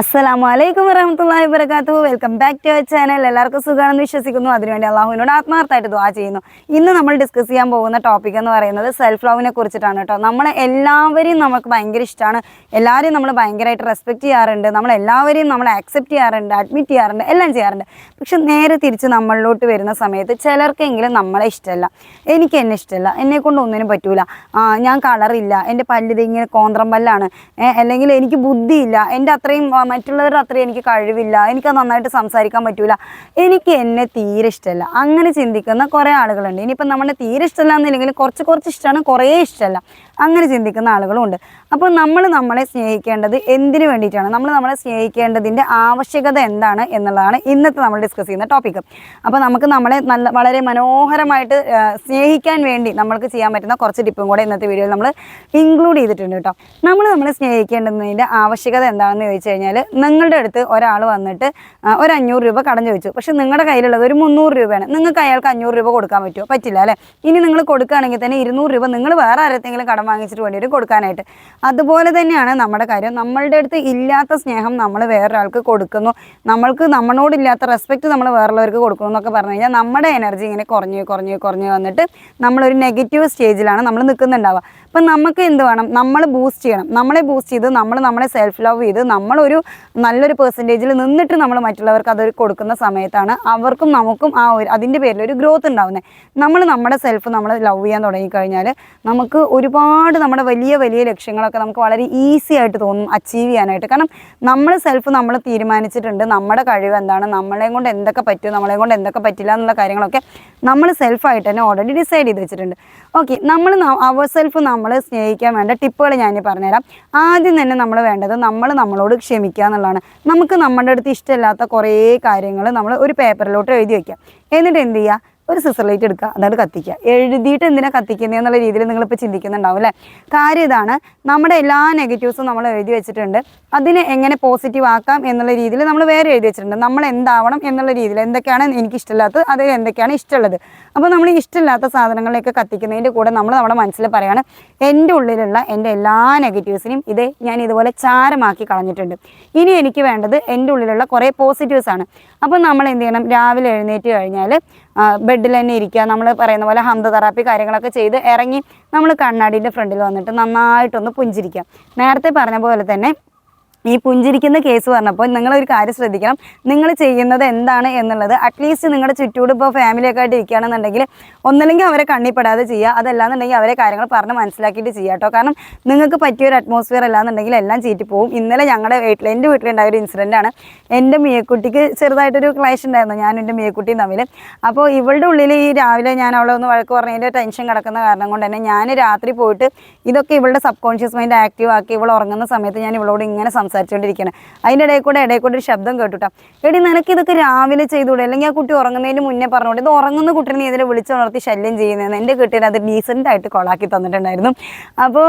അസ്സലാമു അലൈക്കും വബറകാത്തു welcome back to our channel എല്ലാവർക്കും സുഖമാണെന്ന് വിശ്വസിക്കുന്നു. അതിനുവേണ്ടി അള്ളാഹുവിനോട് ആത്മാർത്ഥമായിട്ട് ദ്വാ ചെയ്യുന്നു. ഇന്ന് നമ്മൾ ഡിസ്കസ് ചെയ്യാൻ പോകുന്ന ടോപ്പിക് എന്ന് പറയുന്നത് സെൽഫ് ലവിനെ കുറിച്ചിട്ടാണ് കേട്ടോ. നമ്മളെ എല്ലാവരെയും നമുക്ക് ഭയങ്കര ഇഷ്ടമാണ് എല്ലാവരെയും നമ്മൾ ഭയങ്കരമായിട്ട് റെസ്പെക്റ്റ് ചെയ്യാറുണ്ട്. നമ്മൾ എല്ലാവരെയും നമ്മൾ ആക്സെപ്റ്റ് ചെയ്യാറുണ്ട് അഡ്മിറ്റ് ചെയ്യാറുണ്ട് എല്ലാം ചെയ്യാറുണ്ട്. പക്ഷെ നേരെ തിരിച്ച് നമ്മളിലോട്ട് വരുന്ന സമയത്ത് ചിലർക്കെങ്കിലും നമ്മളെ ഇഷ്ടമല്ല. എനിക്ക് എന്നെ ഇഷ്ടമല്ല. എന്നെ കൊണ്ട് ഒന്നിനും പറ്റൂല. ഞാൻ കളറില്ല എന്റെ പല്ലിത് ഇങ്ങനെ കോന്ത്രം പല്ലാണ്. അല്ലെങ്കിൽ എനിക്ക് ബുദ്ധിയില്ല. എന്റെ അത്രയും മറ്റുള്ളവരുടെ അത്രയും എനിക്ക് കഴിവില്ല എനിക്ക് നന്നായിട്ട് സംസാരിക്കാൻ പറ്റൂല എനിക്ക് എന്നെ തീരെ ഇഷ്ടമല്ല അങ്ങനെ ചിന്തിക്കുന്ന കുറേ ആളുകളുണ്ട്. ഇനിയിപ്പോൾ നമ്മളെ തീരെ ഇഷ്ടമല്ല എന്നില്ലെങ്കിൽ കുറച്ച് കുറച്ച് ഇഷ്ടമാണ് കുറേ ഇഷ്ടമല്ല അങ്ങനെ ചിന്തിക്കുന്ന ആളുകളും ഉണ്ട്. അപ്പോൾ നമ്മൾ നമ്മളെ സ്നേഹിക്കേണ്ടത് എന്തിനു വേണ്ടിയിട്ടാണ്? നമ്മൾ നമ്മളെ സ്നേഹിക്കേണ്ടതിന്റെ ആവശ്യകത എന്താണ് എന്നുള്ളതാണ് ഇന്നത്തെ നമ്മൾ ഡിസ്കസ് ചെയ്യുന്ന ടോപ്പിക്ക് അപ്പോൾ നമുക്ക് നമ്മളെ നല്ല വളരെ മനോഹരമായിട്ട് സ്നേഹിക്കാൻ വേണ്ടി നമ്മൾക്ക് ചെയ്യാൻ പറ്റുന്ന കുറച്ച് ടിപ്പും കൂടെ ഇന്നത്തെ വീഡിയോയിൽ നമ്മൾ ഇൻക്ലൂഡ് ചെയ്തിട്ടുണ്ട് കേട്ടോ. നമ്മൾ നമ്മളെ സ്നേഹിക്കേണ്ടതിന്റെ ആവശ്യകത എന്താണെന്ന് ചോദിച്ചു കഴിഞ്ഞാൽ നിങ്ങളുടെ അടുത്ത് ഒരാൾ വന്നിട്ട് ഒരു അഞ്ഞൂറ് രൂപ കടം ചോദിച്ചു. പക്ഷെ നിങ്ങളുടെ കയ്യിലുള്ളത് ഒരു മുന്നൂറ് രൂപയാണ്. നിങ്ങൾക്ക് അയാൾക്ക് അഞ്ഞൂറ് രൂപ കൊടുക്കാൻ പറ്റുമോ? പറ്റില്ല അല്ലേ? ഇനി നിങ്ങൾ കൊടുക്കുകയാണെങ്കിൽ തന്നെ ഇരുന്നൂറ് രൂപ നിങ്ങൾ വേറെ ആരെങ്കിലും കടം വാങ്ങിച്ചിട്ട് വേണ്ടി വരും കൊടുക്കാനായിട്ട്. അതുപോലെ തന്നെയാണ് നമ്മുടെ കാര്യം. നമ്മളുടെ അടുത്ത് ഇല്ലാത്ത സ്നേഹം നമ്മൾ വേറൊരാൾക്ക് കൊടുക്കുന്നു. നമ്മൾക്ക് നമ്മളോടില്ലാത്ത റെസ്പെക്റ്റ് നമ്മൾ വേറുള്ളവർക്ക് കൊടുക്കുന്നു എന്നൊക്കെ പറഞ്ഞു കഴിഞ്ഞാൽ നമ്മുടെ എനർജി ഇങ്ങനെ കുറഞ്ഞ് കുറഞ്ഞ് കുറഞ്ഞ് വന്നിട്ട് നമ്മളൊരു നെഗറ്റീവ് സ്റ്റേജിലാണ് നമ്മൾ നിൽക്കുന്നുണ്ടാവുക. അപ്പം നമുക്ക് എന്ത് വേണം? നമ്മൾ ബൂസ്റ്റ് ചെയ്യണം. നമ്മളെ ബൂസ്റ്റ് ചെയ്ത് നമ്മൾ നമ്മളെ സെൽഫ് ലവ് ചെയ്ത് നമ്മളൊരു നല്ലൊരു പെർസെന്റേജിൽ നിന്നിട്ട് നമ്മൾ മറ്റുള്ളവർക്ക് അതൊരു കൊടുക്കുന്ന സമയത്താണ് അവർക്കും നമുക്കും ആ ഒരു അതിന്റെ പേരിൽ ഒരു ഗ്രോത്ത് ഉണ്ടാവുന്നത് നമ്മൾ നമ്മുടെ സെൽഫ് നമ്മൾ ലവ് ചെയ്യാൻ തുടങ്ങിക്കഴിഞ്ഞാൽ നമുക്ക് ഒരുപാട് നമ്മുടെ വലിയ വലിയ ലക്ഷ്യങ്ങളൊക്കെ നമുക്ക് വളരെ ഈസി ആയിട്ട് തോന്നും അച്ചീവ് ചെയ്യാനായിട്ട്. കാരണം നമ്മൾ സെൽഫ് നമ്മൾ തീരുമാനിച്ചിട്ടുണ്ട് നമ്മുടെ കഴിവ് എന്താണ് നമ്മളെ കൊണ്ട് എന്തൊക്കെ പറ്റും നമ്മളെ കൊണ്ട് എന്തൊക്കെ പറ്റില്ല എന്നുള്ള കാര്യങ്ങളൊക്കെ നമ്മൾ സെൽഫായിട്ട് തന്നെ ഓൾറെഡി ഡിസൈഡ് ചെയ്ത് വെച്ചിട്ടുണ്ട്. ഓക്കെ നമ്മൾ അവർ സെൽഫ് നമ്മൾ സ്നേഹിക്കാൻ വേണ്ട ടിപ്പുകൾ ഞാൻ പറഞ്ഞുതരാം. ആദ്യം തന്നെ നമ്മൾ വേണ്ടത് നമ്മൾ നമ്മളോട് ക്ഷമിക്കുക എന്നുള്ളതാണ്. നമുക്ക് നമ്മുടെ അടുത്ത് ഇഷ്ടമില്ലാത്ത കുറേ കാര്യങ്ങൾ നമ്മൾ ഒരു പേപ്പറിലോട്ട് എഴുതി വയ്ക്കുക എന്നിട്ട് എന്ത് ചെയ്യുക? ഒരു സിസർ ലൈറ്റ് എടുക്കുക എന്നിട്ട് കത്തിക്കുക. എഴുതിയിട്ട് എന്തിനാ കത്തിക്കുന്നത് എന്നുള്ള രീതിയിൽ നിങ്ങളിപ്പോൾ ചിന്തിക്കുന്നുണ്ടാവും അല്ലേ? കാര്യം ഇതാണ് നമ്മുടെ എല്ലാ നെഗറ്റീവ്സും നമ്മൾ എഴുതി വെച്ചിട്ടുണ്ട്. അതിനെ എങ്ങനെ പോസിറ്റീവ് ആക്കാം എന്നുള്ള രീതിയിൽ നമ്മൾ വേറെ എഴുതി വെച്ചിട്ടുണ്ട്. നമ്മൾ എന്താവണം എന്നുള്ള രീതിയിൽ എന്തൊക്കെയാണ് എനിക്ക് ഇഷ്ടമില്ലാത്തത് അതിൽ എന്തൊക്കെയാണ് ഇഷ്ടമുള്ളത്. അപ്പോൾ നമ്മൾ ഇഷ്ടമില്ലാത്ത സാധനങ്ങളെയൊക്കെ കത്തിക്കുന്നതിന്റെ കൂടെ നമ്മൾ നമ്മുടെ മനസ്സിൽ പറയാണ് എന്റെ ഉള്ളിലുള്ള എന്റെ എല്ലാ നെഗറ്റീവ്സിനും ഇത് ഞാൻ ഇതുപോലെ ചാരമാക്കി കളഞ്ഞിട്ടുണ്ട്. ഇനി എനിക്ക് വേണ്ടത് എന്റെ ഉള്ളിലുള്ള കുറേ പോസിറ്റീവ്സ് ആണ്. അപ്പോൾ നമ്മൾ എന്ത് ചെയ്യണം? രാവിലെ എഴുന്നേറ്റ് കഴിഞ്ഞാൽ ബെഡിൽ തന്നെ ഇരിക്കുക നമ്മൾ പറയുന്ന പോലെ ഹന്ത തെറാപ്പി കാര്യങ്ങളൊക്കെ ചെയ്ത് ഇറങ്ങി നമ്മൾ കണ്ണാടിന്റെ ഫ്രണ്ടിൽ വന്നിട്ട് നന്നായിട്ടൊന്ന് പുഞ്ചിരിക്കാം നേരത്തെ പറഞ്ഞ പോലെ തന്നെ ഈ പുഞ്ചിരിക്കുന്ന കേസ് പറഞ്ഞപ്പോൾ നിങ്ങളൊരു കാര്യം ശ്രദ്ധിക്കണം. നിങ്ങൾ ചെയ്യുന്നത് എന്താണ് എന്നുള്ളത് അറ്റ്ലീസ്റ്റ് നിങ്ങളുടെ ചുറ്റൂടും ഇപ്പോൾ ഫാമിലിയൊക്കെ ആയിട്ട് ഇരിക്കുകയാണെന്നുണ്ടെങ്കിൽ ഒന്നല്ലെങ്കിൽ അവരെ കണ്ണിപ്പെടാതെ ചെയ്യുക. അതല്ലാന്നുണ്ടെങ്കിൽ അവരെ കാര്യങ്ങൾ പറഞ്ഞ് മനസ്സിലാക്കിയിട്ട് ചെയ്യുക കേട്ടോ. കാരണം നിങ്ങൾക്ക് പറ്റിയ ഒരു അറ്റ്മോസ്ഫിയർ അല്ലാന്നുണ്ടെങ്കിൽ എല്ലാം ചീറ്റി പോകും ഇന്നലെ ഞങ്ങളുടെ വീട്ടിൽ എന്റെ വീട്ടിലുണ്ടായ ഒരു ഇൻസിഡന്റ് ആണ്. എന്റെ മിയക്കുട്ടിക്ക് ചെറുതായിട്ടൊരു ക്ലാഷ് ഉണ്ടായിരുന്നു. ഞാനും എന്റെ മിയക്കുട്ടിയും തമ്മിൽ. അപ്പോൾ ഇവളുടെ ഉള്ളിൽ ഈ രാവിലെ ഞാൻ അവളെ ഒന്ന് വഴക്ക് പറഞ്ഞതിന്റെ ടെൻഷൻ കിടക്കുന്ന കാരണം കൊണ്ട് തന്നെ ഞാൻ രാത്രി പോയിട്ട് ഇതൊക്കെ ഇവളുടെ സബ് കോൺഷ്യസ് മൈൻഡ് ആക്റ്റീവ് ആക്കി ഇവൾ ഉറങ്ങുന്ന സമയത്ത് ഞാൻ ഇവളോട് ഇങ്ങനെ സംസാരിച്ചുകൊണ്ടിരിക്കുകയാണ് അതിന്റെ ഇടയിൽ കൂടെ ഇടയിൽ കൂടെ ഒരു ശബ്ദം കേട്ടുട്ടാ. എടി നിനക്ക് ഇതൊക്കെ രാവിലെ ചെയ്തുകൂടെ അല്ലെങ്കിൽ ആ കുട്ടി ഉറങ്ങുന്നതിന് മുന്നേ പറഞ്ഞോട്ടെ ഇത് ഉറങ്ങുന്ന കുട്ടിനെ നീ വിളിച്ചുണർത്തി ശല്യം ചെയ്യുന്നതെന്ന് എന്റെ കുട്ടീനെ അത് ഡീസന്റ് ആയിട്ട് കൊളാക്കി തന്നിട്ടുണ്ടായിരുന്നു. അപ്പോൾ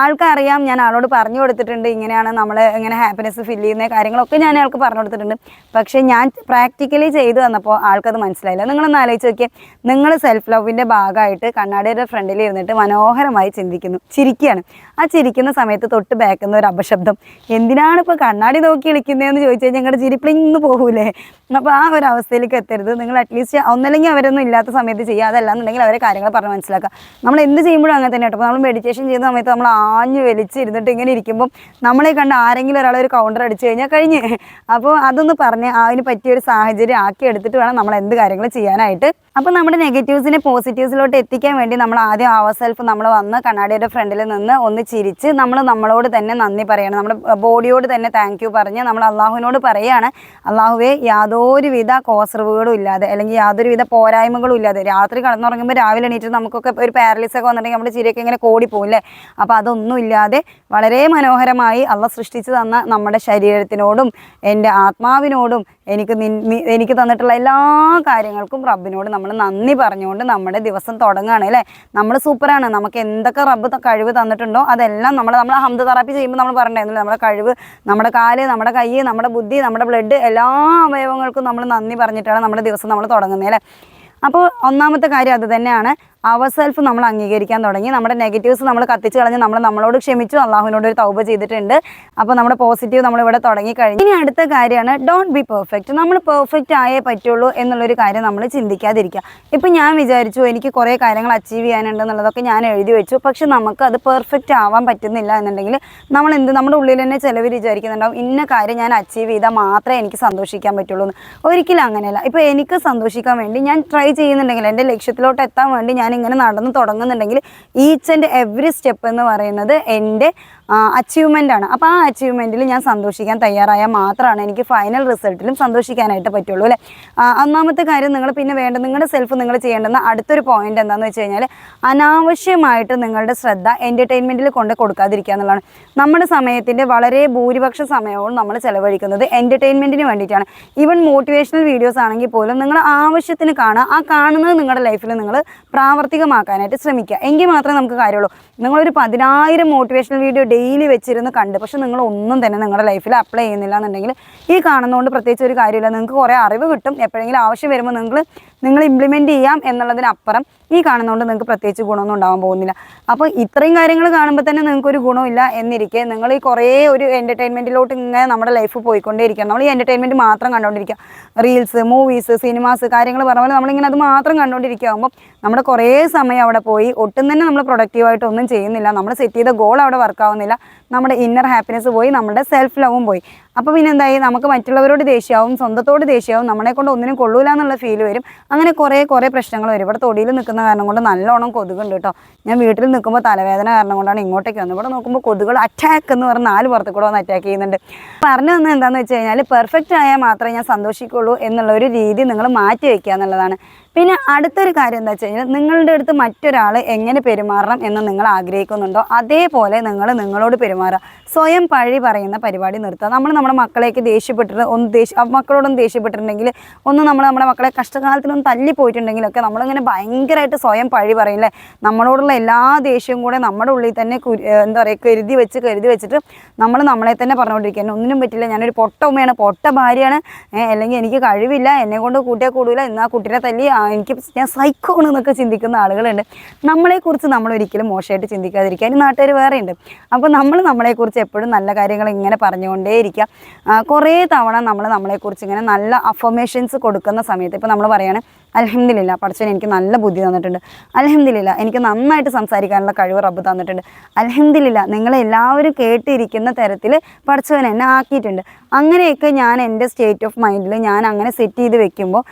ആൾക്കറിയാം ഞാൻ ആളോട് പറഞ്ഞു കൊടുത്തിട്ടുണ്ട് ഇങ്ങനെയാണ് നമ്മൾ ഇങ്ങനെ ഹാപ്പിനെസ് ഫീൽ ചെയ്യുന്ന കാര്യങ്ങളൊക്കെ ഞാൻ ആൾക്ക് പറഞ്ഞു കൊടുത്തിട്ടുണ്ട്. പക്ഷേ ഞാൻ പ്രാക്ടിക്കലി ചെയ്തു തന്നപ്പോൾ ആൾക്കത് മനസ്സിലായില്ല. നിങ്ങളൊന്ന് ആലോചിച്ച് നോക്കിയാൽ നിങ്ങൾ സെൽഫ് ലവിന്റെ ഭാഗമായിട്ട് കണ്ണാടിയുടെ ഫ്രണ്ടിൽ ഇരുന്നിട്ട് മനോഹരമായി ചിന്തിക്കുന്നു. ചിരിക്കുകയാണ്. ആ ചിരിക്കുന്ന സമയത്ത് തൊട്ട് ബാക്കുന്ന ഒരു അപശബ്ദം. എന്തിനാണ് ഇപ്പോൾ കണ്ണാടി നോക്കി കളിക്കുന്നതെന്ന് ചോദിച്ചു കഴിഞ്ഞാൽ ഞങ്ങളുടെ ചിരി പ്ലിങ് പോകൂലേ? അപ്പോൾ ആ ഒരു അവസ്ഥയിലേക്ക് എത്തരുത്. നിങ്ങൾ അറ്റ്ലീസ്റ്റ് ഒന്നല്ലെങ്കിൽ അവരൊന്നും ഇല്ലാത്ത സമയത്ത് ചെയ്യുക അതല്ലാന്നുണ്ടെങ്കിൽ അവരെ കാര്യങ്ങൾ പറഞ്ഞ് മനസ്സിലാക്കുക. നമ്മൾ എന്ത് ചെയ്യുമ്പോഴും അങ്ങനെ തന്നെ കേട്ടോ നമ്മൾ മെഡിറ്റേഷൻ ചെയ്യുന്ന സമയത്ത് നമ്മൾ ആഞ്ഞു വലിച്ച് ഇരുന്നിട്ട് ഇങ്ങനെ ഇരിക്കുമ്പോൾ നമ്മളെ കണ്ട് ആരെങ്കിലും ഒരാളെ ഒരു കൗണ്ടർ അടിച്ചു കഴിഞ്ഞാൽ കഴിഞ്ഞ്. അപ്പോൾ അതൊന്ന് പറഞ്ഞ് അതിന് പറ്റിയ ഒരു സാഹചര്യം ആക്കി എടുത്തിട്ട് വേണം നമ്മൾ എന്ത് കാര്യങ്ങൾ ചെയ്യാനായിട്ട് അപ്പോൾ നമ്മുടെ നെഗറ്റീവ്സിനെ പോസിറ്റീവ്സിലോട്ട് എത്തിക്കാൻ വേണ്ടി നമ്മൾ ആദ്യം അവർ സെൽഫ് നമ്മൾ വന്ന് കണ്ണാടിയുടെ ഫ്രണ്ടിൽ നിന്ന് ഒന്ന് ചിരിച്ച് നമ്മൾ നമ്മളോട് തന്നെ നന്ദി പറയണം. നമ്മുടെ ബോഡിയോട് തന്നെ താങ്ക് യു പറഞ്ഞ് നമ്മൾ അള്ളാഹുവിനോട് പറയുകയാണ് അള്ളാഹുവെ യാതൊരുവിധ കോസറിവുകളും ഇല്ലാതെ അല്ലെങ്കിൽ യാതൊരുവിധ പോരായ്മകളും ഇല്ലാതെ രാത്രി കടന്നുറങ്ങുമ്പോൾ രാവിലെ എണീറ്റ് നമുക്കൊക്കെ ഒരു പാരലിസ് ഒക്കെ വന്നിട്ടുണ്ടെങ്കിൽ നമ്മുടെ ചിരിയൊക്കെ ഇങ്ങനെ കോടി പോകും അല്ലേ? അപ്പോൾ അതൊന്നും ഇല്ലാതെ വളരെ മനോഹരമായി അള്ള സൃഷ്ടിച്ചു തന്ന നമ്മുടെ ശരീരത്തിനോടും എന്റെ ആത്മാവിനോടും എനിക്ക് എനിക്ക് തന്നിട്ടുള്ള എല്ലാ കാര്യങ്ങൾക്കും റബ്ബിനോട് നമ്മൾ നന്ദി പറഞ്ഞുകൊണ്ട് നമ്മുടെ ദിവസം തുടങ്ങുകയാണ് അല്ലേ? നമ്മൾ സൂപ്പറാണ്. നമുക്ക് എന്തൊക്കെ റബ്ബ് കഴിവ് തന്നിട്ടുണ്ടോ അതെല്ലാം നമ്മൾ നമ്മൾ ഹംദ് തെറാപ്പി ചെയ്യുമ്പോൾ നമ്മൾ പറഞ്ഞിട്ടുണ്ടായിരുന്നു നമ്മുടെ കഴിവ് നമ്മുടെ കാൽ നമ്മുടെ കൈ നമ്മുടെ ബുദ്ധി നമ്മുടെ ബ്ലഡ് എല്ലാ അവയവങ്ങൾക്കും നമ്മൾ നന്ദി പറഞ്ഞിട്ടാണ് നമ്മുടെ ദിവസം നമ്മൾ തുടങ്ങുന്നത് അല്ലേ? അപ്പോൾ ഒന്നാമത്തെ കാര്യം അത് തന്നെയാണ്. അവർ സെൽഫ് നമ്മൾ അംഗീകരിക്കാൻ തുടങ്ങി. നമ്മുടെ നെഗറ്റീവ്സ് നമ്മൾ കത്തിച്ച് കളഞ്ഞ് നമ്മൾ നമ്മളോട് ക്ഷമിച്ചു. അള്ളാഹുവിനോട് ഒരു തൗബ ചെയ്തിട്ടുണ്ട്. അപ്പോൾ നമ്മുടെ പോസിറ്റീവ് നമ്മൾ ഇവിടെ തുടങ്ങി കഴിഞ്ഞു ഇനി അടുത്ത കാര്യമാണ് ഡോണ്ട് ബി പെർഫെക്റ്റ് നമ്മൾ പെർഫെക്റ്റ് ആയേ പറ്റുള്ളൂ എന്നുള്ളൊരു കാര്യം നമ്മൾ ചിന്തിക്കാതിരിക്കുക. ഇപ്പം ഞാൻ വിചാരിച്ചു എനിക്ക് കുറേ കാര്യങ്ങൾ അച്ചീവ് ചെയ്യാനുണ്ട് എന്നുള്ളതൊക്കെ ഞാൻ എഴുതി വെച്ചു. പക്ഷെ നമുക്ക് അത് പെർഫെക്റ്റ് ആവാൻ പറ്റുന്നില്ല എന്നുണ്ടെങ്കിൽ നമ്മൾ എന്ത് നമ്മുടെ ഉള്ളിൽ തന്നെ ചിലവർ വിചാരിക്കുന്നുണ്ടാവും. ഇന്ന കാര്യം ഞാൻ അച്ചീവ് ചെയ്താൽ മാത്രമേ എനിക്ക് സന്തോഷിക്കാൻ പറ്റുള്ളൂ ഒരിക്കലും അങ്ങനെയല്ല. ഇപ്പോൾ എനിക്ക് സന്തോഷിക്കാൻ വേണ്ടി ഞാൻ ട്രൈ ചെയ്യുന്നുണ്ടെങ്കിൽ എന്റെ ലക്ഷ്യത്തിലോട്ട് എത്താൻ വേണ്ടി ഞാൻ ഇങ്ങനെ നടന്ന് തുടങ്ങുന്നുണ്ടെങ്കിൽ ഈച്ച് ആൻഡ് എവറി സ്റ്റെപ്പ് എന്ന് പറയുന്നത് എന്റെ അച്ചീവ്മെന്റ് ആണ്. അപ്പോൾ ആ അച്ചീവ്മെന്റിൽ ഞാൻ സന്തോഷിക്കാൻ തയ്യാറായാൽ മാത്രമാണ് എനിക്ക് ഫൈനൽ റിസൾട്ടിലും സന്തോഷിക്കാനായിട്ട് പറ്റുള്ളൂ അല്ലേ? ഒന്നാമത്തെ കാര്യം നിങ്ങൾ പിന്നെ വേണ്ട നിങ്ങളുടെ സെൽഫ് നിങ്ങൾ ചെയ്യേണ്ടുന്ന അടുത്തൊരു പോയിന്റ് എന്താണെന്ന് വെച്ച് കഴിഞ്ഞാൽ അനാവശ്യമായിട്ട് നിങ്ങളുടെ ശ്രദ്ധ എന്റർടൈൻമെന്റിൽ കൊണ്ട് കൊടുക്കാതിരിക്കുക എന്നുള്ളതാണ്. നമ്മുടെ സമയത്തിന്റെ വളരെ ഭൂരിപക്ഷ സമയവും നമ്മൾ ചിലവഴിക്കുന്നത് എന്റർടൈൻമെന്റിന് വേണ്ടിയിട്ടാണ്. ഈവൻ മോട്ടിവേഷണൽ വീഡിയോസ് ആണെങ്കിൽ പോലും നിങ്ങൾ ആവശ്യത്തിന് കാണുക ആ കാണുന്നത് നിങ്ങളുടെ ലൈഫിൽ നിങ്ങൾ പ്രാവർത്തികമാക്കാനായിട്ട് ശ്രമിക്കുക. എങ്കിൽ മാത്രമേ നമുക്ക് കാര്യമുള്ളൂ. നിങ്ങളൊരു പതിനായിരം മോട്ടിവേഷണൽ വീഡിയോ ഡെയിലി വെച്ചിരുന്ന് കണ്ട് പക്ഷെ നിങ്ങൾ ഒന്നും തന്നെ നിങ്ങളുടെ ലൈഫിൽ അപ്ലൈ ചെയ്യുന്നില്ല എന്നുണ്ടെങ്കിൽ ഈ കാണുന്നതുകൊണ്ട് പ്രത്യേകിച്ച് ഒരു കാര്യമില്ല. നിങ്ങൾക്ക് കുറേ അറിവ് കിട്ടും. എപ്പോഴെങ്കിലും ആവശ്യം വരുമ്പോൾ നിങ്ങൾ നിങ്ങൾ ഇംപ്ലിമെന്റ് ചെയ്യാം എന്നുള്ളതിനപ്പുറം ഈ കാണുന്നതുകൊണ്ട് നിങ്ങൾക്ക് പ്രത്യേകിച്ച് ഗുണമൊന്നും ഉണ്ടാവാൻ പോകുന്നില്ല. അപ്പോൾ ഇത്രയും കാര്യങ്ങൾ കാണുമ്പോൾ തന്നെ നിങ്ങൾക്ക് ഒരു ഗുണമില്ല എന്നിരിക്കെ നിങ്ങൾ ഈ കുറേ ഒരു എന്റർടൈൻമെന്റിലോട്ട് ഇങ്ങനെ നമ്മുടെ ലൈഫ് പോയിക്കൊണ്ടേയിരിക്കുക നമ്മൾ ഈ എന്റർടൈൻമെന്റ് മാത്രം കണ്ടുകൊണ്ടിരിക്കുക. റീൽസ് മൂവീസ് സിനിമാസ് കാര്യങ്ങൾ പറഞ്ഞ പോലെ നമ്മളിങ്ങനെ അത് മാത്രം കണ്ടുകൊണ്ടിരിക്കുകയാകുമ്പോൾ നമ്മുടെ കുറേ സമയം അവിടെ പോയി. ഒട്ടും തന്നെ നമ്മൾ പ്രൊഡക്റ്റീവായിട്ട് ഒന്നും ചെയ്യുന്നില്ല. നമ്മൾ സെറ്റ് ചെയ്ത ഗോൾ അവിടെ വർക്കാവുന്നില്ല നമ്മുടെ ഇന്നർ ഹാപ്പിനെസ് പോയി നമ്മുടെ സെൽഫ് ലവും പോയി. അപ്പോൾ പിന്നെ എന്തായി? നമുക്ക് മറ്റുള്ളവരോട് ദേഷ്യമാവും സ്വന്തത്തോട് ദേഷ്യമാവും നമ്മളെ കൊണ്ട് ഒന്നിനും കൊള്ളൂല എന്നുള്ള ഫീൽ വരും. അങ്ങനെ കുറേ കുറേ പ്രശ്നങ്ങൾ വരും. ഇവിടെ തൊടിയിൽ നിൽക്കുന്ന കാരണം കൊണ്ട് നല്ലോണം കൊതുകുണ്ട് കേട്ടോ ഞാൻ വീട്ടിൽ നിൽക്കുമ്പോൾ തലവേദന കാരണം കൊണ്ടാണ് ഇങ്ങോട്ടേക്ക് വന്നത്. ഇവിടെ നോക്കുമ്പോൾ കൊതുകൾ അറ്റാക്ക് എന്ന് പറഞ്ഞ് നാല് പുറത്ത് കൂടെ വന്ന് അറ്റാക്ക് ചെയ്യുന്നുണ്ട്. പറഞ്ഞു തന്നെ എന്താണെന്ന് വെച്ച് കഴിഞ്ഞാൽ പെർഫെക്റ്റ് ആയാൽ മാത്രമേ ഞാൻ സന്തോഷിക്കുള്ളൂ എന്നുള്ള ഒരു രീതി നിങ്ങൾ മാറ്റി വയ്ക്കുക എന്നുള്ളതാണ്. പിന്നെ അടുത്തൊരു കാര്യം എന്താ വെച്ച് കഴിഞ്ഞാൽ നിങ്ങളുടെ അടുത്ത് മറ്റൊരാൾ എങ്ങനെ പെരുമാറണം എന്ന് നിങ്ങൾ ആഗ്രഹിക്കുന്നുണ്ടോ അതേപോലെ നിങ്ങൾ നിങ്ങളോട് പെരുമാറുക. സ്വയം പഴി പറയുന്ന പരിപാടി നിർത്തുക. നമ്മൾ നമ്മുടെ മക്കളെയൊക്കെ ദേഷ്യപ്പെട്ടിട്ട് ഒന്ന് ദേഷ്യ മക്കളോടൊന്ന് ദേഷ്യപ്പെട്ടിട്ടുണ്ടെങ്കിൽ ഒന്ന് നമ്മൾ നമ്മുടെ മക്കളെ കഷ്ടകാലത്തിനൊന്ന് തല്ലി പോയിട്ടുണ്ടെങ്കിലൊക്കെ നമ്മളിങ്ങനെ ഭയങ്കരമായിട്ട് സ്വയം പഴി പറയില്ലേ നമ്മളോടുള്ള എല്ലാ ദേഷ്യവും കൂടെ നമ്മുടെ ഉള്ളിൽ തന്നെ എന്താ പറയുക കരുതി വെച്ച് കരുതി വെച്ചിട്ട് നമ്മൾ നമ്മളെ തന്നെ പറഞ്ഞുകൊണ്ടിരിക്കുക ഒന്നിനും പറ്റില്ല. ഞാനൊരു പൊട്ട ഉമ്മയാണ്. പൊട്ട ഭാര്യയാണ്. അല്ലെങ്കിൽ എനിക്ക് കഴിവില്ല. എന്നെ കൊണ്ട് കൂട്ടിയാൽ കൂടില്ല എന്നാൽ കുട്ടിയെ തല്ലി എനിക്ക് ഞാൻ സൈക്കോണ് എന്നൊക്കെ ചിന്തിക്കുന്ന ആളുകളുണ്ട്. നമ്മളെക്കുറിച്ച് നമ്മൾ ഒരിക്കലും മോശമായിട്ട് ചിന്തിക്കാതിരിക്കുക. അതിന് നാട്ടുകാർ വേറെ ഉണ്ട് അപ്പോൾ നമ്മൾ നമ്മളെക്കുറിച്ച് എപ്പോഴും നല്ല കാര്യങ്ങൾ ഇങ്ങനെ പറഞ്ഞുകൊണ്ടേയിരിക്കുക. കുറേ തവണ നമ്മൾ നമ്മളെക്കുറിച്ച് ഇങ്ങനെ നല്ല അഫർമേഷൻസ് കൊടുക്കുന്ന സമയത്ത് ഇപ്പോൾ നമ്മൾ പറയാണ് അലഹമില്ല പഠിച്ചവൻ എനിക്ക് നല്ല ബുദ്ധി തന്നിട്ടുണ്ട്. അലഹമില്ല എനിക്ക് നന്നായിട്ട് സംസാരിക്കാനുള്ള കഴിവ് റബ്ബ് തന്നിട്ടുണ്ട്. അലഹമില്ല നിങ്ങളെല്ലാവരും കേട്ടിരിക്കുന്ന തരത്തിൽ പഠിച്ചവൻ എന്നെ ആക്കിയിട്ടുണ്ട്. അങ്ങനെയൊക്കെ ഞാൻ എന്റെ സ്റ്റേറ്റ് ഓഫ് മൈൻഡിൽ ഞാൻ അങ്ങനെ സെറ്റ് ചെയ്ത് വെക്കുമ്പോൾ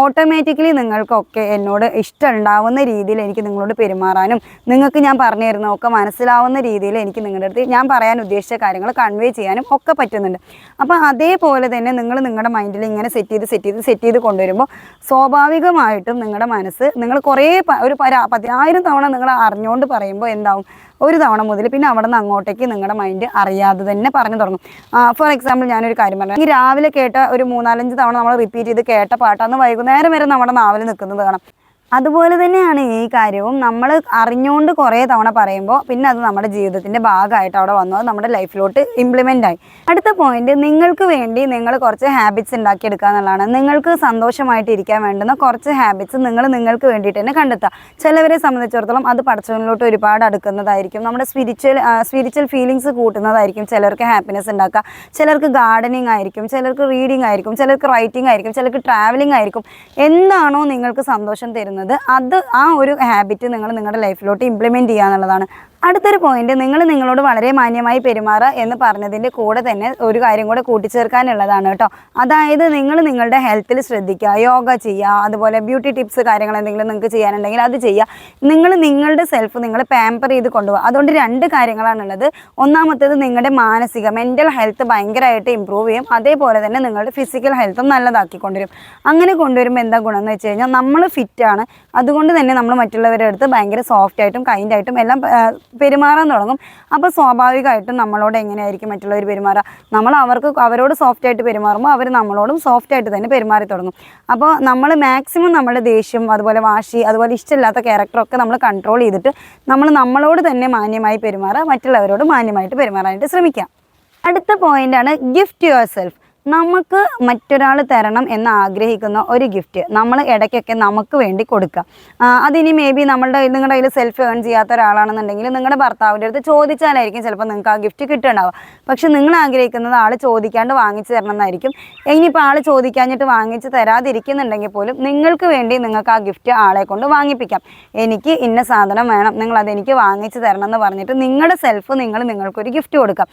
ഓട്ടോമാറ്റിക്കലി നിങ്ങൾക്കൊക്കെ എന്നോട് ഇഷ്ടമുണ്ടാവുന്ന രീതിയിൽ എനിക്ക് നിങ്ങളോട് പെരുമാറാനും നിങ്ങൾക്ക് ഞാൻ പറഞ്ഞു തരുന്നതൊക്കെ മനസ്സിലാവുന്ന രീതിയിൽ എനിക്ക് നിങ്ങളുടെ അടുത്ത് ഞാൻ പറയാൻ ഉദ്ദേശിച്ച കാര്യങ്ങൾ കൺവേ ചെയ്യാനും ഒക്കെ പറ്റുന്നുണ്ട്. അപ്പോൾ അതേപോലെ തന്നെ നിങ്ങൾ നിങ്ങളുടെ മൈൻഡിൽ ഇങ്ങനെ സെറ്റ് ചെയ്ത് സെറ്റ് ചെയ്ത് സെറ്റ് ചെയ്ത് കൊണ്ടുവരുമ്പോൾ സ്വാഭാവികമായിട്ടും നിങ്ങളുടെ മനസ്സ് നിങ്ങൾ കുറേ ഒരു പതിനായിരം തവണ നിങ്ങൾ അറിഞ്ഞുകൊണ്ട് പറയുമ്പോൾ എന്താവും? ഒരു തവണ മുതൽ പിന്നെ അവിടെ നിന്ന് അങ്ങോട്ടേക്ക് നിങ്ങളുടെ മൈൻഡ് അറിയാതെ തന്നെ പറഞ്ഞു തുടങ്ങും. ഫോർ എക്സാമ്പിൾ ഞാനൊരു കാര്യം പറഞ്ഞു. ഈ രാവിലെ കേട്ട ഒരു മൂന്നാലഞ്ച് തവണ നമ്മൾ റിപ്പീറ്റ് ചെയ്ത് കേട്ട പാട്ടാന്ന് വൈകുന്നേരം വരെ നമ്മുടെ നാവിൽ നിൽക്കുന്നത് കാണാം. അതുപോലെ തന്നെയാണ് ഈ കാര്യവും. നമ്മൾ അറിഞ്ഞുകൊണ്ട് കുറേ തവണ പറയുമ്പോൾ പിന്നെ അത് നമ്മുടെ ജീവിതത്തിന്റെ ഭാഗമായിട്ട് അവിടെ വന്നു. അത് നമ്മുടെ ലൈഫിലോട്ട് ഇംപ്ലിമെന്റ് ആയി. അടുത്ത പോയിന്റ് നിങ്ങൾക്ക് വേണ്ടി നിങ്ങൾ കുറച്ച് ഹാബിറ്റ്സ് ഉണ്ടാക്കിയെടുക്കുക എന്നുള്ളതാണ്. നിങ്ങൾക്ക് സന്തോഷമായിട്ട് ഇരിക്കാൻ വേണ്ടുന്ന കുറച്ച് ഹാബിറ്റ്സ് നിങ്ങൾ നിങ്ങൾക്ക് വേണ്ടിയിട്ട് തന്നെ കണ്ടെത്തുക. ചിലവരെ സംബന്ധിച്ചിടത്തോളം അത് പഠിച്ചവനിലോട്ട് ഒരുപാട് അടുക്കുന്നതായിരിക്കും. നമ്മുടെ സ്പിരിച്വൽ സ്പിരിച്വൽ ഫീലിങ്സ് കൂട്ടുന്നതായിരിക്കും. ചിലർക്ക് ഹാപ്പിനെസ് ഉണ്ടാക്കുക. ചിലർക്ക് ഗാർഡനിങ് ആയിരിക്കും. ചിലർക്ക് റീഡിങ് ആയിരിക്കും. ചിലർക്ക് റൈറ്റിംഗ് ആയിരിക്കും. ചിലർക്ക് ട്രാവലിംഗ് ആയിരിക്കും. എന്താണോ നിങ്ങൾക്ക് സന്തോഷം തരുന്നത് അത് ആ ഒരു ഹാബിറ്റ് നിങ്ങൾ നിങ്ങളുടെ ലൈഫിലോട്ട് ഇംപ്ലിമെന്റ് ചെയ്യുക എന്നുള്ളതാണ് അടുത്തൊരു പോയിന്റ് നിങ്ങൾ നിങ്ങളോട് വളരെ മാന്യമായി പെരുമാറുക എന്ന് പറഞ്ഞതിന്റെ കൂടെ തന്നെ ഒരു കാര്യം കൂടെ കൂട്ടിച്ചേർക്കാനുള്ളതാണ് കേട്ടോ. അതായത് നിങ്ങൾ നിങ്ങളുടെ ഹെൽത്തിൽ ശ്രദ്ധിക്കുക യോഗ ചെയ്യുക അതുപോലെ ബ്യൂട്ടി ടിപ്സ് കാര്യങ്ങൾ എന്തെങ്കിലും നിങ്ങൾക്ക് ചെയ്യാനുണ്ടെങ്കിൽ അത് ചെയ്യുക. നിങ്ങൾ നിങ്ങളുടെ സെൽഫ് നിങ്ങൾ പാമ്പർ ചെയ്ത് കൊണ്ടുപോകുക അതുകൊണ്ട് രണ്ട് കാര്യങ്ങളാണുള്ളത്. ഒന്നാമത്തേത് നിങ്ങളുടെ മാനസിക മെന്റൽ ഹെൽത്ത് ഭയങ്കരമായിട്ട് ഇമ്പ്രൂവ് ചെയ്യും. അതേപോലെ തന്നെ നിങ്ങളുടെ ഫിസിക്കൽ ഹെൽത്തും നല്ലതാക്കി കൊണ്ടുവരും. അങ്ങനെ കൊണ്ടുവരുമ്പോൾ എന്താ ഗുണം എന്ന് വെച്ച് കഴിഞ്ഞാൽ നമ്മൾ ഫിറ്റാണ് അതുകൊണ്ട് തന്നെ നമ്മൾ മറ്റുള്ളവരുടെ അടുത്ത് ഭയങ്കര സോഫ്റ്റ് ആയിട്ടും കൈൻഡ് ആയിട്ടും എല്ലാം പെരുമാറാൻ തുടങ്ങും. അപ്പോൾ സ്വാഭാവികമായിട്ടും നമ്മളോട് എങ്ങനെയായിരിക്കും മറ്റുള്ളവർ പെരുമാറുക? നമ്മൾ അവർക്ക് അവരോട് സോഫ്റ്റ് ആയിട്ട് പെരുമാറുമ്പോൾ അവർ നമ്മളോടും സോഫ്റ്റ് ആയിട്ട് തന്നെ പെരുമാറി തുടങ്ങും. അപ്പോൾ നമ്മൾ മാക്സിമം നമ്മുടെ ദേഷ്യം അതുപോലെ വാശി അതുപോലെ ഇഷ്ടമില്ലാത്ത ക്യാരക്ടറൊക്കെ നമ്മൾ കൺട്രോൾ ചെയ്തിട്ട് നമ്മൾ നമ്മളോട് തന്നെ മാന്യമായി പെരുമാറുക മറ്റുള്ളവരോട് മാന്യമായിട്ട് പെരുമാറാനായിട്ട് ശ്രമിക്കാം അടുത്ത പോയിന്റാണ് ഗിഫ്റ്റ് യുവർ സെൽഫ് നമുക്ക് മറ്റൊരാൾ തരണം എന്ന് ആഗ്രഹിക്കുന്ന ഒരു ഗിഫ്റ്റ് നമ്മൾ ഇടയ്ക്കൊക്കെ നമുക്ക് വേണ്ടി കൊടുക്കുക. അതിനി മേ ബി നമ്മളുടെ നിങ്ങളുടെ കയ്യിൽ സെൽഫ് ഏൺ ചെയ്യാത്ത ഒരാളാണെന്നുണ്ടെങ്കിൽ നിങ്ങളുടെ ഭർത്താവിന്റെ അടുത്ത് ചോദിച്ചാലായിരിക്കും ചിലപ്പോൾ നിങ്ങൾക്ക് ആ ഗിഫ്റ്റ് കിട്ടുന്നുണ്ടാവുക പക്ഷെ നിങ്ങൾ ആഗ്രഹിക്കുന്നത് ആൾ ചോദിക്കാണ്ട് വാങ്ങിച്ചു തരണം എന്നായിരിക്കും. ഇനിയിപ്പോൾ ആൾ ചോദിക്കാഞ്ഞിട്ട് വാങ്ങിച്ച് തരാതിരിക്കുന്നുണ്ടെങ്കിൽ പോലും നിങ്ങൾക്ക് വേണ്ടി നിങ്ങൾക്ക് ആ ഗിഫ്റ്റ് ആളെ കൊണ്ട് വാങ്ങിപ്പിക്കാം. എനിക്ക് ഇന്ന സാധനം വേണം നിങ്ങൾ അതെനിക്ക് വാങ്ങിച്ച് തരണം എന്ന് പറഞ്ഞിട്ട് നിങ്ങളുടെ സെൽഫ് നിങ്ങൾ നിങ്ങൾക്കൊരു ഗിഫ്റ്റ് കൊടുക്കാം.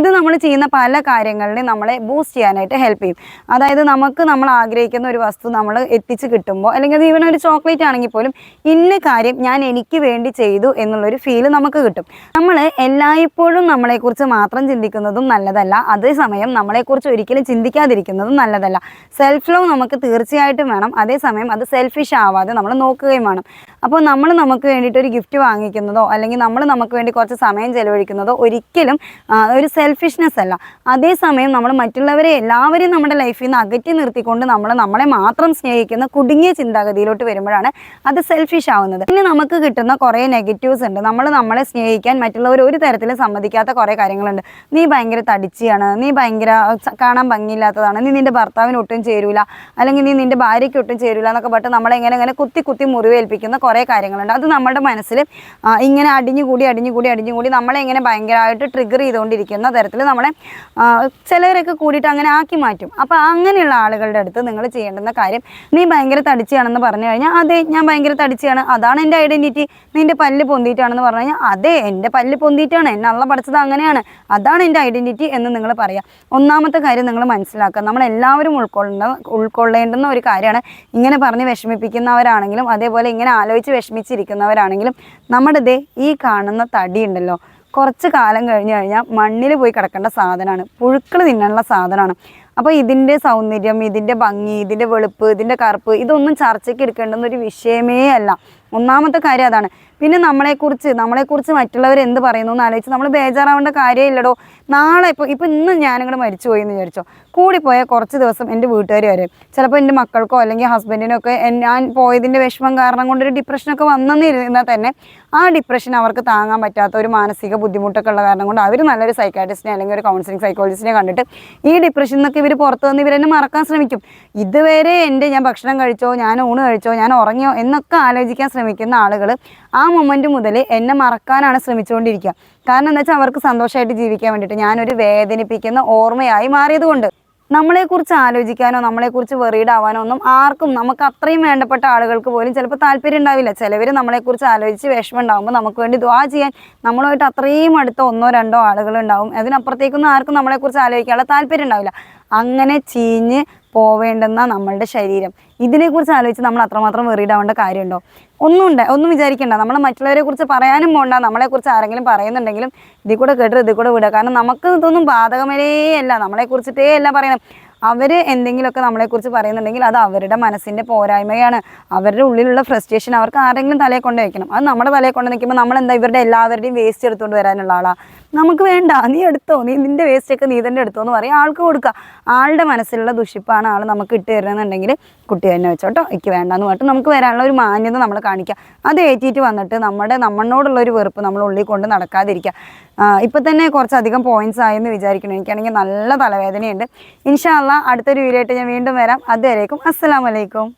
ഇത് നമ്മൾ ചെയ്യുന്ന പല കാര്യങ്ങളിലും നമ്മളെ ബൂസ്റ്റ് ചെയ്യാനായിട്ട് ഹെൽപ്പ് ചെയ്യും. അതായത് നമുക്ക് നമ്മൾ ആഗ്രഹിക്കുന്ന ഒരു വസ്തു നമ്മൾ എത്തിച്ച് കിട്ടുമ്പോൾ അല്ലെങ്കിൽ അത് ഈവൻ ഒരു ചോക്ലേറ്റ് ആണെങ്കിൽ പോലും ഇന്ന കാര്യം ഞാൻ എനിക്ക് വേണ്ടി ചെയ്തു എന്നുള്ളൊരു ഫീൽ നമുക്ക് കിട്ടും. നമ്മൾ എല്ലായ്പ്പോഴും നമ്മളെക്കുറിച്ച് മാത്രം ചിന്തിക്കുന്നതും നല്ലതല്ല. അതേസമയം നമ്മളെക്കുറിച്ച് ഒരിക്കലും ചിന്തിക്കാതിരിക്കുന്നതും നല്ലതല്ല. സെൽഫ് ലവ് നമുക്ക് തീർച്ചയായിട്ടും വേണം. അതേസമയം അത് സെൽഫിഷ് ആവാതെ നമ്മൾ നോക്കുകയും വേണം. അപ്പോൾ നമ്മൾ നമുക്ക് വേണ്ടിയിട്ട് ഒരു ഗിഫ്റ്റ് വാങ്ങിക്കുന്നതോ അല്ലെങ്കിൽ നമ്മൾ നമുക്ക് വേണ്ടി കുറച്ച് സമയം ചെലവഴിക്കുന്നതോ ഒരിക്കലും ഒരു സെൽഫിഷ്നെസ് അല്ല. അതേസമയം നമ്മൾ മറ്റുള്ളവരെ എല്ലാവരെയും നമ്മുടെ ലൈഫിൽ നിന്ന് അകറ്റി നിർത്തിക്കൊണ്ട് നമ്മൾ നമ്മളെ മാത്രം സ്നേഹിക്കുന്ന കുടുങ്ങിയ ചിന്താഗതിയിലോട്ട് വരുമ്പോഴാണ് അത് സെൽഫിഷ് ആവുന്നത്. പിന്നെ നമുക്ക് കിട്ടുന്ന കുറേ നെഗറ്റീവ്സ് ഉണ്ട്. നമ്മൾ നമ്മളെ സ്നേഹിക്കാൻ മറ്റുള്ളവർ ഒരു തരത്തിലും സമ്മതിക്കാത്ത കുറേ കാര്യങ്ങളുണ്ട്. നീ ഭയങ്കര തടിച്ചിയാണ് നീ ഭയങ്കര കാണാൻ ഭംഗിയില്ലാത്തതാണ് നീ നിന്റെ ഭർത്താവിന് ഒട്ടും ചേരൂല അല്ലെങ്കിൽ നീ നിന്റെ ഭാര്യയ്ക്ക് ഒട്ടും ചേരൂല എന്നൊക്കെ പറഞ്ഞിട്ട് നമ്മളെങ്ങനെ ഇങ്ങനെ കുത്തി കുത്തി മുറിവേൽപ്പിക്കുന്ന കുറേ കാര്യങ്ങളുണ്ട്. അത് നമ്മുടെ മനസ്സിൽ ഇങ്ങനെ അടിഞ്ഞുകൂടി അടിഞ്ഞുകൂടി അടിഞ്ഞുകൂടി നമ്മളെ ഇങ്ങനെ ഭയങ്കരമായിട്ട് ട്രിഗർ ചെയ്തുകൊണ്ടിരിക്കുന്ന തരത്തിൽ നമ്മളെ ചിലരൊക്കെ കൂടിയിട്ട് അങ്ങനെ ആക്കി മാറ്റും. അപ്പോൾ അങ്ങനെയുള്ള ആളുകളുടെ അടുത്ത് നിങ്ങൾ ചെയ്യേണ്ടുന്ന കാര്യം നീ ഭയങ്കര തടിച്ചാണെന്ന് പറഞ്ഞു കഴിഞ്ഞാൽ അതെ ഞാൻ ഭയങ്കര തടിച്ചാണ്. അതാണ് എന്റെ ഐഡന്റിറ്റി നിന്റെ പല്ല് പൊന്തിയിട്ടാണെന്ന് പറഞ്ഞു കഴിഞ്ഞാൽ അതെ എന്റെ പല്ല് പൊന്തിയിട്ടാണ്. എന്നെ അള്ള പഠിച്ചത് അങ്ങനെയാണ്. അതാണ് എന്റെ ഐഡന്റിറ്റി എന്ന് നിങ്ങൾ പറയാം. ഒന്നാമത്തെ കാര്യം നിങ്ങൾ മനസ്സിലാക്കുക. നമ്മളെല്ലാവരും ഉൾക്കൊള്ളേണ്ട ഉൾക്കൊള്ളേണ്ടുന്ന ഒരു കാര്യമാണ്. ഇങ്ങനെ പറഞ്ഞ് വിഷമിപ്പിക്കുന്നവരാണെങ്കിലും അതേപോലെ ഇങ്ങനെ ആലോചിച്ച് വിഷമിച്ചിരിക്കുന്നവരാണെങ്കിലും നമ്മുടെ ദേ ഈ കാണുന്ന തടി ഉണ്ടല്ലോ കുറച്ച് കാലം കഴിഞ്ഞ് കഴിഞ്ഞാൽ മണ്ണിൽ പോയി കിടക്കേണ്ട സാധനമാണ് പുഴുക്കൾ തിന്നാനുള്ള സാധനമാണ്. അപ്പോൾ ഇതിന്റെ സൗന്ദര്യം ഇതിന്റെ ഭംഗി ഇതിന്റെ വെളുപ്പ് ഇതിന്റെ കറുപ്പ് ഇതൊന്നും ചർച്ചയ്ക്ക് എടുക്കേണ്ടുന്ന ഒരു വിഷയമേ അല്ല. ഒന്നാമത്തെ കാര്യം അതാണ്. പിന്നെ നമ്മളെക്കുറിച്ച് നമ്മളെക്കുറിച്ച് മറ്റുള്ളവർ എന്ത് പറയുന്നു എന്ന് ആലോചിച്ച് നമ്മൾ ബേജാറാവേണ്ട കാര്യമില്ലടോ. നാളെ ഇപ്പോൾ ഇപ്പോൾ ഇന്ന് ഞാനിങ്ങോട് മരിച്ചു പോയി എന്ന് വിചാരിച്ചോ. കൂടിപ്പോയാൽ കുറച്ച് ദിവസം എന്റെ വീട്ടുകാർ വരെ. ചിലപ്പോൾ എന്റെ മക്കൾക്കോ അല്ലെങ്കിൽ ഹസ്ബൻഡിനോ ഒക്കെ ഞാൻ പോയതിന്റെ വിഷമം കാരണം കൊണ്ടൊരു ഡിപ്രഷനൊക്കെ വന്നെന്നിരുന്നാൽ തന്നെ ആ ഡിപ്രഷൻ അവർക്ക് താങ്ങാൻ പറ്റാത്ത ഒരു മാനസിക ബുദ്ധിമുട്ടൊക്കെ ഉള്ള കാരണം കൊണ്ട് അവർ നല്ലൊരു സൈക്കാട്രിസ്റ്റിനെ അല്ലെങ്കിൽ ഒരു കൗൺസിലിംഗ് സൈക്കോളജിസ്റ്റിനെ കണ്ടിട്ട് ഈ ഡിപ്രഷൻ എന്നൊക്കെ ഇവർ പുറത്ത് വന്ന് ഇവരെന്നെ മറക്കാൻ ശ്രമിക്കും. ഇതുവരെ എന്റെ ഞാൻ ഭക്ഷണം കഴിച്ചോ ഞാൻ ഊണ് കഴിച്ചോ ഞാൻ ഉറങ്ങിയോ എന്നൊക്കെ ആലോചിക്കാൻ ശ്രമിക്കുന്ന ആളുകൾ ആ മൊമെന്റ് മുതൽ എന്നെ മറക്കാനാണ് ശ്രമിച്ചുകൊണ്ടിരിക്കുക. കാരണം എന്താ വെച്ചാൽ അവർക്ക് സന്തോഷമായിട്ട് ജീവിക്കാൻ വേണ്ടിയിട്ട് ഞാനൊരു വേദനിപ്പിക്കുന്ന ഓർമ്മയായി മാറിയതുകൊണ്ട്. നമ്മളെക്കുറിച്ച് ആലോചിക്കാനോ നമ്മളെക്കുറിച്ച് വെറീഡ് ഒന്നും ആർക്കും നമുക്ക് അത്രയും വേണ്ടപ്പെട്ട ആളുകൾക്ക് പോലും ചിലപ്പോൾ താല്പര്യം ഉണ്ടാവില്ല. ചിലവർ നമ്മളെക്കുറിച്ച് ആലോചിച്ച് വിഷമം ഉണ്ടാകുമ്പോൾ നമുക്ക് വേണ്ടി ദ്വാ ചെയ്യാൻ നമ്മളുമായിട്ട് അത്രയും അടുത്ത ഒന്നോ രണ്ടോ ആളുകൾ ഉണ്ടാവും. അതിനപ്പുറത്തേക്കൊന്നും ആർക്കും നമ്മളെക്കുറിച്ച് ആലോചിക്കാനുള്ള താല്പര്യം ഉണ്ടാവില്ല. അങ്ങനെ ചീഞ്ഞ് പോവേണ്ടെന്ന നമ്മളുടെ ശരീരം. ഇതിനെക്കുറിച്ച് ആലോചിച്ച് നമ്മൾ അത്രമാത്രം വെറീഡ് ആവേണ്ട കാര്യമുണ്ടോ? ഒന്നും ഉണ്ട് ഒന്നും വിചാരിക്കണ്ട. നമ്മൾ മറ്റുള്ളവരെ കുറിച്ച് പറയാനും പോണ്ട. നമ്മളെക്കുറിച്ച് ആരെങ്കിലും പറയുന്നുണ്ടെങ്കിലും ഇതിൽ കൂടെ കേട്ടിട്ട് ഇതിൽ കൂടെ വിടുക. കാരണം നമുക്ക് ഇതൊന്നും ബാധകമേ അല്ല നമ്മളെക്കുറിച്ചിട്ടേ അല്ല പറയണം അവർ എന്തെങ്കിലുമൊക്കെ നമ്മളെക്കുറിച്ച് പറയുന്നുണ്ടെങ്കിൽ അത് അവരുടെ മനസ്സിന്റെ പോരായ്മയാണ്. അവരുടെ ഉള്ളിലുള്ള ഫ്രസ്ട്രേഷൻ അവർക്ക് ആരെങ്കിലും തലയെ കൊണ്ട് വയ്ക്കണം അത് നമ്മുടെ തലയെ കൊണ്ട് നിൽക്കുമ്പോൾ നമ്മൾ എന്താ ഇവരുടെ എല്ലാവരുടെയും വേസ്റ്റ് എടുത്തുകൊണ്ട് വരാനുള്ള ആളാണ് നമുക്ക് വേണ്ട നീ എടുത്തോ നീ നിന്റെ വേസ്റ്റ് ഒക്കെ നീ തന്നെ എടുത്തോ എന്ന് പറയും. ആൾക്ക് കൊടുക്കുക ആളുടെ മനസ്സിലുള്ള ദുഷിപ്പാണ് ആൾ നമുക്ക് ഇട്ട് തരുന്നുണ്ടെങ്കിൽ കുട്ടി തന്നെ വെച്ചോട്ടോ എനിക്ക് വേണ്ടെന്ന് പറഞ്ഞിട്ട് നമുക്ക് വരാനുള്ള ഒരു മാന്യത നമ്മൾ കാണിക്കുക അത് ഏറ്റിട്ട് വന്നിട്ട് നമ്മുടെ നമ്മളോടുള്ള ഒരു വെറുപ്പ് നമ്മൾ ഉള്ളിൽ കൊണ്ട് നടക്കാതിരിക്കുക ഇപ്പം തന്നെ കുറച്ചധികം പോയിന്റ്സ് ആയെന്ന് വിചാരിക്കണം എനിക്കാണെങ്കിൽ നല്ല തലവേദനയുണ്ട്. ഇൻഷാല്ല അടുത്തൊരു വീഡിയോ ആയിട്ട് ഞാൻ വീണ്ടും വരാം. അതുവരേക്കും അസ്സലാമലൈക്കും